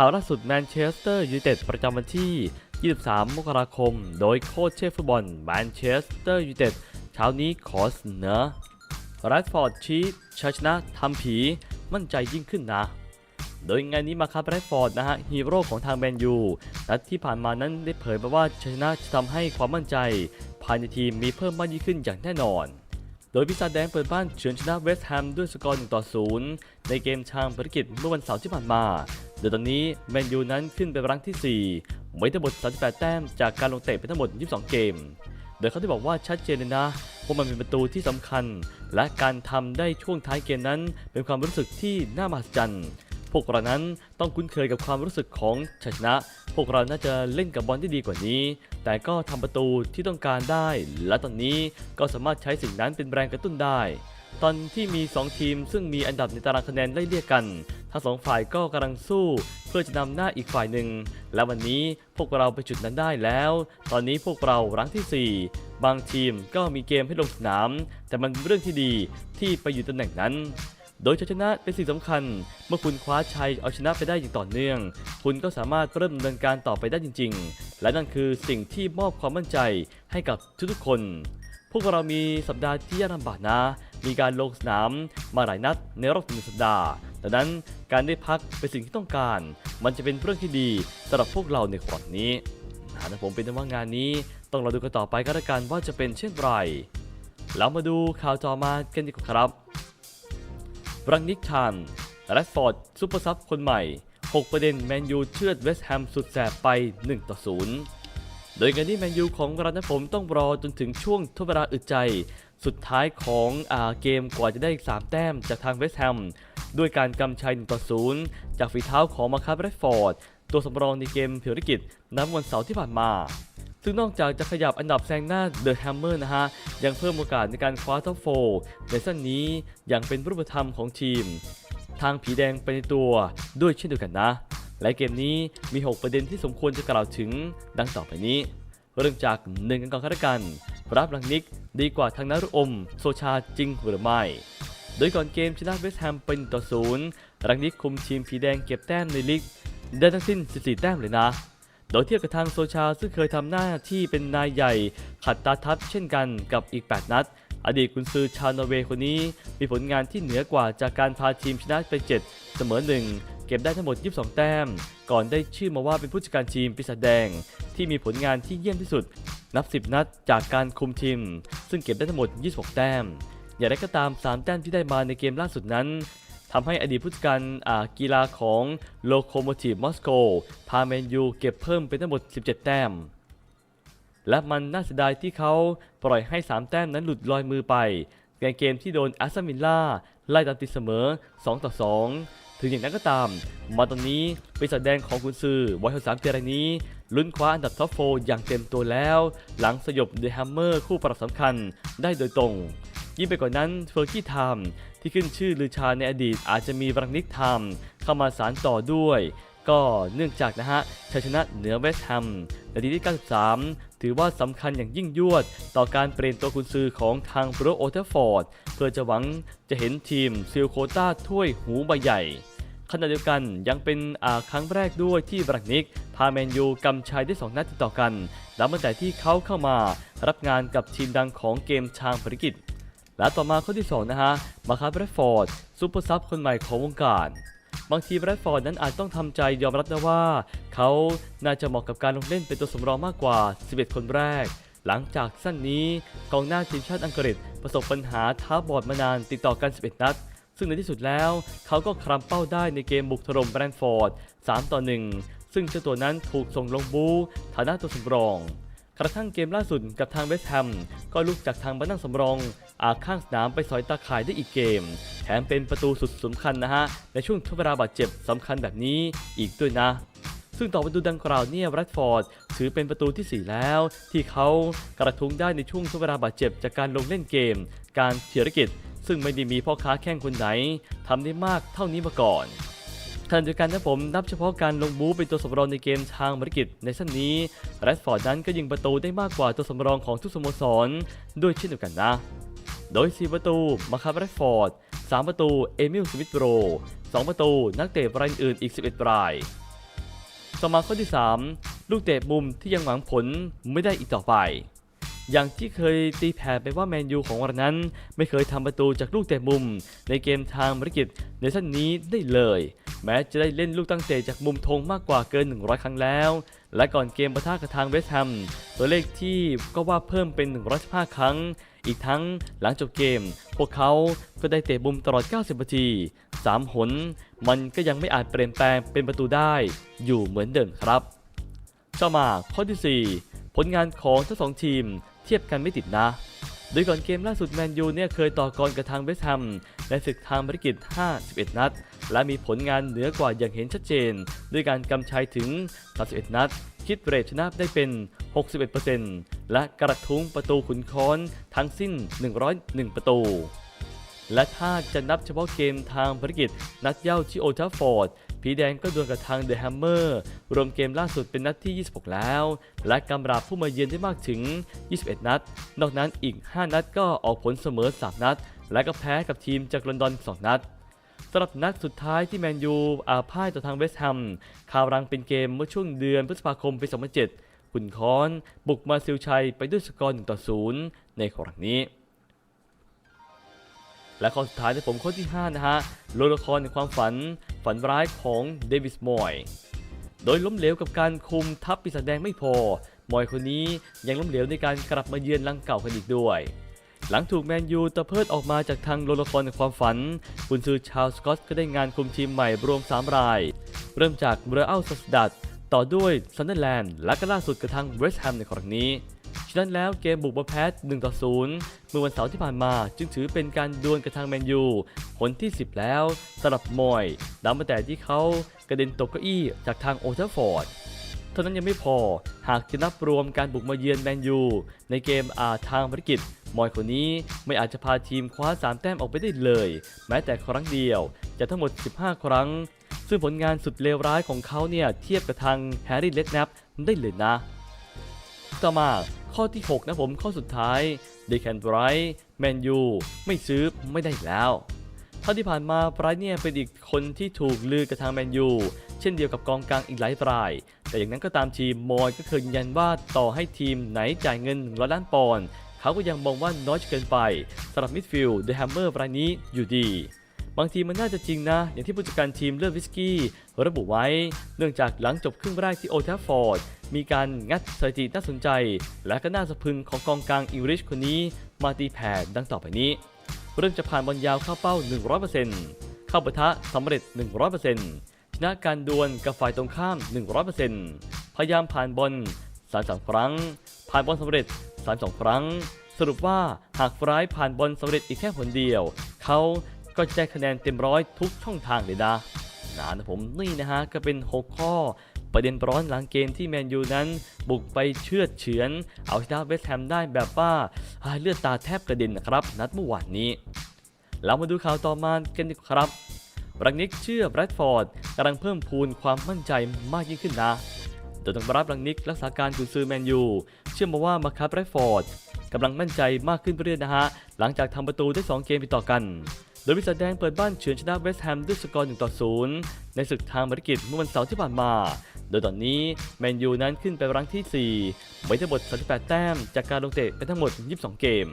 ข่าวล่าสุดแมนเชสเตอร์ยูไนเต็ดประจำวันที่ 23 มกราคม โดยโค้ชเชฟฟุตบอลแมนเชสเตอร์ยูไนเต็ดเช้านี้ขอเสนอแรดฟอร์ดชี้ชัยชนะทำผีมั่นใจยิ่งขึ้นนะ โดยงานนี้มาครับแรดฟอร์ดนะฮะฮีโร่ของทางแมนยูนัดที่ผ่านมานั้นได้เผยมาว่าชัยชนะจะทำให้ความมั่นใจ ภายในทีมมีเพิ่มมากยิ่งขึ้นอย่างแน่นอนโดยพิซาแดงเปิดบ้านเฉือนชนะเวสต์แฮมด้วยสกอร์1ต่อ0ในเกมชางภารกิจเมื่อวันเสาร์ที่ผ่านมา โดยตอนนี้แมนยูนั้นขึ้นเป็นรังที่ 4 ไว้ทั้งหมด 38 แต้มจากการลงเตะไปทั้งหมด 22 เกม โดยเขาได้บอกว่าชัดเจนเลยนะว่ามันเป็นประตูที่สำคัญ และการทำได้ช่วงท้ายเกมนั้น เป็นความรู้สึกที่น่ามหัศจรรย์พวกเรานั้นต้องคุ้นเคยกับความรู้สึกของชัยชนะ พวกเราน่าจะเล่นกับบอลได้ดีกว่านี้ แต่ก็ทำประตูที่ต้องการได้ และตอนนี้ก็สามารถใช้สิ่งนั้นเป็นแรงกระตุ้นได้ ตอนที่มี 2 ทีมซึ่งมีอันดับในตารางคะแนนไล่เลี่ยกัน ทั้งสองฝ่ายก็กำลังสู้ เพื่อจะนำหน้าอีกฝ่ายหนึ่ง และวันนี้พวกเราไปจุดนั้นได้แล้ว ตอนนี้พวกเรารั้งที่ 4 บางทีมก็มีเกมให้ลงสนาม แต่มันเป็นเรื่องที่ดีที่ไปอยู่ตำแหน่งนั้นโดยชัยชนะเป็นสิ่งสำคัญ เมื่อคุณคว้าชัยเอาชนะไปได้อย่างต่อเนื่อง คุณก็สามารถเริ่มดำเนินการต่อไปได้จริง ๆ และนั่นคือสิ่งที่มอบความมั่นใจให้กับทุกๆคน พวกเรามีสัปดาห์ที่ยากลำบากนะ มีการลงสนามมาหลายนัดในรอบหนึ่งสัปดาห์ดังนั้นการได้พักเป็นสิ่งที่ต้องการ มันจะเป็นเรื่องที่ดีสำหรับพวกเราในครั้งนี้นะผมเป็นว่างานนี้ต้องรอดูกันต่อไปก็แล้วกันว่าจะเป็นเช่นไรแล้วมาดูข่าวต่อมากันดีกว่าครับรังนิกชันแรดฟอร์ดซูเปอร์ซับคนใหม่ 6 ประเด็นแมนยูเชือดเวสต์แฮมสุดแสบไป 1 ต่อ 0 โดยการที่แมนยูของเรานะผมต้องรอจนถึงช่วงทดเวลาอึดใจ สุดท้ายของอาเกมกว่าจะได้อีก 3 แต้มจากทางเวสต์แฮมด้วยการกำชัย1ต่อ0จากฝีเท้าของมาคาร์แรฟอร์ด ตัวสำรองในเกมเพียริกิจนับวันเสาร์ที่ผ่านมา ซึ่งนอกจากจะขยับอันดับแซงหน้าเดอะแฮมเมอร์นะฮะ ยังเพิ่มโอกาสในการคว้าท็อปโฟร์ในสั้นนี้อย่างเป็นรูปธรรมของทีม ทางผีแดงไปในตัวด้วยเช่นเดียวกันนะ และเกมนี้มี 6 ประเด็นที่สมควรจะกล่าวถึงดังต่อไปนี้ เริ่มจากหนึ่งกันก่อนกัน รับลังนิกดีกว่าทางนารุอม โซชาจริงหรือไม่ โดยก่อนเกมชนะเวสต์แฮมเป็นต่อศูนย์รังนิกคุมทีมผีแดงเก็บแต้มในลีกได้ทั้งสิ้น 14 แต้มเลยนะ โดยเทียบกับทางโซชาซึ่งเคยทำหน้าที่เป็นนายใหญ่ ขัดตาทัพเช่นกันกับอีก 8 นัด อดีตกุนซือชาวนอร์เวย์คนนี้ มีผลงานที่เหนือกว่าจากการพาทีมชนะไป 7 เสมอ1 เก็บได้ทั้งหมด 22 แต้ม ก่อนได้ชื่อมาว่าเป็นผู้จัดการทีมปีศาจแดง ที่มีผลงานที่เยี่ยมที่สุด นับ 10 นัดจากการคุมทีม ซึ่งเก็บได้ทั้งหมด 26 แต้ม อย่างไรก็ตาม 3 แต้มที่ได้มาในเกมล่าสุดนั้นทำให้อดีตผู้จัดการกีฬาของโลโคโมทีฟมอสโกพาแมนยูเก็บเพิ่มเป็นทั้งหมด 17 แต้ม และมันน่าเสียดายที่เขาปล่อยให้ 3 แต้มนั้นหลุดลอยมือไปในเกมที่โดนแอสตันวิลล่าไล่ตามตีเสมอ 2 ต่อ 2 ถึงอย่างนั้นก็ตาม มาตอนนี้ปีศาจแดงของคุณซือวัย63ปีรายนี้ ลุ้นคว้าอันดับท็อปโฟอย่างเต็มตัวแล้ว หลังสยบเดอะแฮมเมอร์คู่ปรับสำคัญได้โดยตรง ยิ่งไปกว่านั้นเฟอร์กี้ไทม์ที่ขึ้นชื่อลือชาในอดีตอาจจะมีบรังนิกไทม์เข้ามาสารต่อด้วย ก็เนื่องจากนะฮะชัยชนะเหนือเวสต์แฮมในทีที่ 93 ถือว่าสำคัญอย่างยิ่งยวด ต่อการเปลี่ยนตัวกุนซือของทางโปรโอเทฟอร์ด เพื่อจะหวังจะเห็นทีมซิลโคต้าถ้วยหูใบใหญ่ขณะเดียวกันยังเป็นอาครั้งแรกด้วยที่บรักนิก พาแมนยูกำชัยได้ 2 นัดติดต่อกันนับตั้งแต่ที่เขาเข้ามารับงานกับทีมดังของเกมชางภารกิจ และต่อมาข้อที่ 2 นะฮะ มาคาร์แบรฟอร์ดซูเปอร์ซับคนใหม่ของวงการ บางทีแบรดฟอร์ดนั้นอาจต้องทำใจยอมรับนะว่า เขาน่าจะเหมาะกับการลงเล่นเป็นตัวสำรองมากกว่า 11 คนแรก หลังจากสั้นนี้กองหน้าทีมชาติอังกฤษ ประสบปัญหาเท้าบอดมานานติดต่อกัน 11 นัด ซึ่งในที่สุดแล้ว เขาก็ครำเป้าได้ในเกมบุกถล่มแบรนฟอร์ด 3 ต่อ 1 ซึ่งเจ้าตัวนั้นถูกส่งลงบูฐานะตัวสำรอง กระทั่งเกมล่าสุดกับทางเวสต์แฮมก็ลุกจากทางบ้านนั่งสำรอง อาข้างสนามไปสอยตาข่ายได้อีกเกม แถมเป็นประตูสุดสำคัญนะฮะ ในช่วงทดเวลาบาดเจ็บสำคัญแบบนี้อีกด้วยนะ ซึ่งต่อประตูดังกล่าวเนี่ยแรดฟอร์ดถือเป็นประตูที่ 4 แล้ว ที่เขากระทุ้งได้ในช่วงทดเวลาบาดเจ็บจากการลงเล่นเกม การเทียรกิจ ซึ่งไม่ได้มีพ่อค้าแข่งคนไหนทำได้มากเท่านี้มาก่อน ขณะเดียวกันนะผมนับเฉพาะการลงบูเป็นตัวสำรองในเกมทางบริกิจในสั้นนี้แรดฟอร์ดนั้นก็ยิงประตูได้มากกว่าตัวสำรองของทุกสโมสรด้วยเช่นเดียวกันนะ โดย 4 ประตูมาคาร์แรดฟอร์ด 3 ประตูเอมิลสมิธโร2 ประตูนักเตะรายอื่นอีก 11 ราย ต่อมาข้อที่ 3 ลูกเตะมุมที่ยังหวังผลไม่ได้อีกต่อไป อย่างที่เคยตีแผ่ไปว่าแมนยูของเรานั้น ไม่เคยทำประตูจากลูกเตะมุมในเกมทางบริกิตในสั้นนี้ได้เลย แม้จะได้เล่นลูกตั้งเตะจากมุมธงมากกว่าเกิน 100 ครั้งแล้ว และก่อนเกมปะทะกับทางเวสต์แฮมตัวเลขที่ก็ว่าเพิ่มเป็น 115 ครั้ง อีกทั้งหลังจบเกม พวกเขาก็ได้เตะมุมตลอด 90 นาที 3 หน มันก็ยังไม่อาจเปลี่ยนแปลงเป็นประตูได้ อยู่เหมือนเดิมครับต่อมาข้อที่ 4 ผลงานของทั้งสองทีมเทียบกันไม่ติดนะ โดยก่อนเกมล่าสุดแมนยูเนี่ยเคยต่อกรกับทางเวสต์แฮมในศึกทางบริกิต51 นัด และมีผลงานเหนือกว่าอย่างเห็นชัดเจน ด้วยการกำชัยถึง 31 นัด คิดเรทชนะได้เป็น 61%และกระทุ้งประตูขุนค้อนทั้งสิ้น 101 ประตูและถ้าจะนับเฉพาะเกมทางภารกิจนัดเย้าที่โอทัฟฟอร์ด ผีแดงก็ดวลกับทางเดอะแฮมเมอร์รวมเกมล่าสุดเป็นนัดที่ 26 แล้ว และกำราบผู้มาเยือนได้มากถึง 21 นัด นอกนั้นอีก 5 นัดก็ออกผลเสมอ 3 นัด และก็แพ้กับทีมจากลอนดอน 2 นัดสำหรับนัดสุดท้ายที่แมนยูอาพ่ายต่อทางเวสต์แฮมคาวรังเป็นเกมเมื่อช่วงเดือนพฤษภาคมปี 2007ขุนค้อน บุกมาซิลชัยไปด้วยสกอร์1ต่อ0ในครั้งนี้และข้อสุดท้ายในผมข้อที่ 5 นะฮะโลละครในความฝัน ฝันร้ายของเดวิสมอย โดยล้มเหลวกับการคุมทัพปีศาจแดงไม่พอ มอยคนนี้ยังล้มเหลวในการกลับมาเยือนลังเก่ากันอีกด้วย หลังถูกแมนยูตะเพิดออกมาจากทางโลละครในความฝันกุนซือชาวสกอตก็ได้งานคุมทีมใหม่รวม 3 ราย เริ่มจากเบรอัลซัสดัดต่อด้วยซันเดอร์แลนด์และก็ล่าสุดกับทางเวสต์แฮมในครั้งนี้ฉะนั้นแล้วเกมบุกมาแพ้1ต่อ0เมื่อวันเสาร์ที่ผ่านมาจึงถือเป็นการดวลกับทางแมนยู ผลที่ 10 แล้วสำหรับมอยดับมาแต่ที่เขากระเด็นตกเก้าอี้จากทางโอเทอร์ฟอร์ดเท่านั้นยังไม่พอหากจะนับรวมการบุกมาเยือนแมนยูในเกมอาทางภารกิจ มอยคนนี้ไม่อาจจะพาทีมคว้า 3 แต้มออกไปได้เลย แม้แต่ครั้งเดียวจะทั้งหมด 15 ครั้ง ซึ่งผลงานสุดเลวร้ายของเขาเนี่ยเทียบกับทางแฮร์รี่เลดแนปได้เลยนะ ต่อมาข้อที่ 6 นะผมข้อสุดท้ายเดแคนไบรท์แมนยูไม่ซื้อไม่ได้แล้ว ท่าที่ผ่านมาไบรท์เนี่ยเป็นอีกคนที่ถูกลือกับทางแมนยู เช่นเดียวกับกองกลางอีกหลายราย แต่อย่างนั้นก็ตามทีมมอยก็เคยยืนยันว่าต่อให้ทีมไหนจ่ายเงิน100ล้านปอนด์เขาก็ยังมองว่าน้อยเกินไปสำหรับมิดฟิลด์เดอะแฮมเมอร์รายนี้อยู่ดี บางทีมันน่าจะจริงนะ อย่างที่ผู้จัดการทีมเลือดวิสกี้ ระบุไว้ เนื่องจากหลังจบครึ่งแรกที่โอทัฟฟอร์ดมีการงัดสถิติน่าสนใจ และก็น่าสะพึงของกองกลางอิงริชคนนี้มาตีแผ่ดังต่อไปนี้ เริ่มจะผ่านบอลยาวเข้าเป้า 100%เข้าปะทะสำเร็จ 100%ชนะการดวลกับฝ่ายตรงข้าม 100%พยายามผ่านบอล33ครั้ง ผ่านบอลสำเร็จ 32 ครั้ง สรุปว่าหากฟรายผ่านบอลสำเร็จอีกแค่ผลเดียว เขาก็จะได้คะแนนเต็มร้อยทุกช่องทางเลยนะนะนะผมนี่นะฮะก็เป็น 6 ข้อ ประเด็นร้อนหลังเกมที่แมนยูนั้น บุกไปเชือดเฉือน เอาชนะเวสต์แฮมได้แบบว่าเลือดตาแทบกระเด็นนะครับ นัดเมื่อวานนี้ เรามาดูข่าวต่อมากันดีครับรังนิกเชื่อแบรดฟอร์ดกำลังเพิ่มพูนความมั่นใจมากยิ่งขึ้นนะโดยต้องรับรังนิกรักษาการกุนซือแมนยู เชื่อมาว่ามาคับแบรดฟอร์ดกำลังมั่นใจมากขึ้นเรื่อยๆนะฮะ หลังจากทำประตูได้ 2 เกมติดต่อกัน โดยวิสัแดงเปิดบ้านเฉือนชนะเวสต์แฮมด้วยสกอร์1ต่อ0ในศึกทางภารกิจเมื่อวันเสาร์ที่ผ่านมา โดยตอนนี้แมนยูนั้นขึ้นไปรั้งที่ 4 ไว้ทั้งหมด 38 แต้ม จากการลงเตะไปทั้งหมด 22 เกม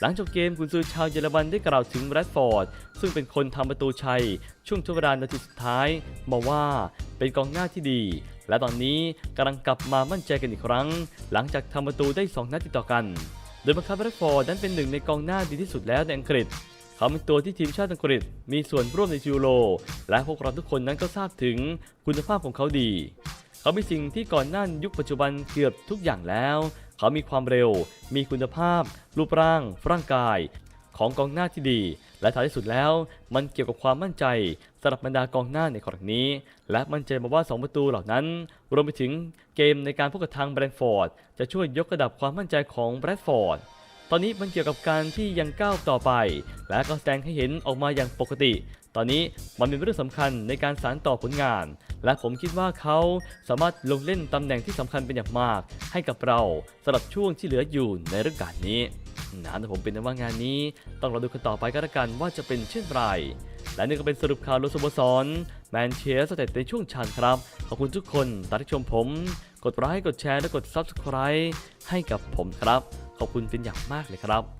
หลังจบเกมกุนซือชาวเยอรมันได้กล่าวถึงแรดฟอร์ด ซึ่งเป็นคนทำประตูชัย ช่วงทดเวลานาทีสุดท้ายมาว่าเป็นกองหน้าที่ดี และตอนนี้กำลังกลับมามั่นใจกันอีกครั้ง หลังจากทำประตูได้ 2 นัดติดต่อกัน โดยมาคับแรดฟอร์ดนั้นเป็นหนึ่งในกองหน้าดีที่สุดแล้วในอังกฤษ เขาเป็นตัวที่ทีมชาติอังกฤษมีส่วนร่วมในยูโร และพวกเราทุกคนนั้นก็ทราบถึงคุณภาพของเขาดี เขามีสิ่งที่ก่อนหน้ายุคปัจจุบันเกือบทุกอย่างแล้ว เขามีความเร็ว มีคุณภาพ รูปร่าง ร่างกาย ของกองหน้าที่ดี และท้ายที่สุดแล้ว มันเกี่ยวกับความมั่นใจสำหรับบรรดากองหน้าในครั้งนี้ และมั่นใจมาว่า 2 ประตูเหล่านั้น รวมไปถึงเกมในการพบกับทางแบรนท์ฟอร์ดจะช่วยยกระดับความมั่นใจของแบรนท์ฟอร์ด ตอนนี้มันเกี่ยวกับการที่ยังก้าวต่อไป และก็แสดงให้เห็นออกมาอย่างปกติ ตอนนี้มันเป็นเรื่องสำคัญในการสานต่อผลงาน และผมคิดว่าเขาสามารถลงเล่นตำแหน่งที่สำคัญเป็นอย่างมาก ให้กับเราสำหรับช่วงที่เหลืออยู่ในฤดูกาลนี้นะแต่ผมเป็นว่างานนี้ ต้องรอดูกันต่อไปก็แล้วกันว่าจะเป็นเช่นไร และนี่ก็เป็นสรุปข่าวลุสโมสรแมนเชสเตอร์ในช่วงชันครับ ขอบคุณทุกคนตาที่ชมผม กดไลค์กดแชร์และกด Subscribe ให้กับผมครับ ขอบคุณเป็นอย่างมากเลยครับ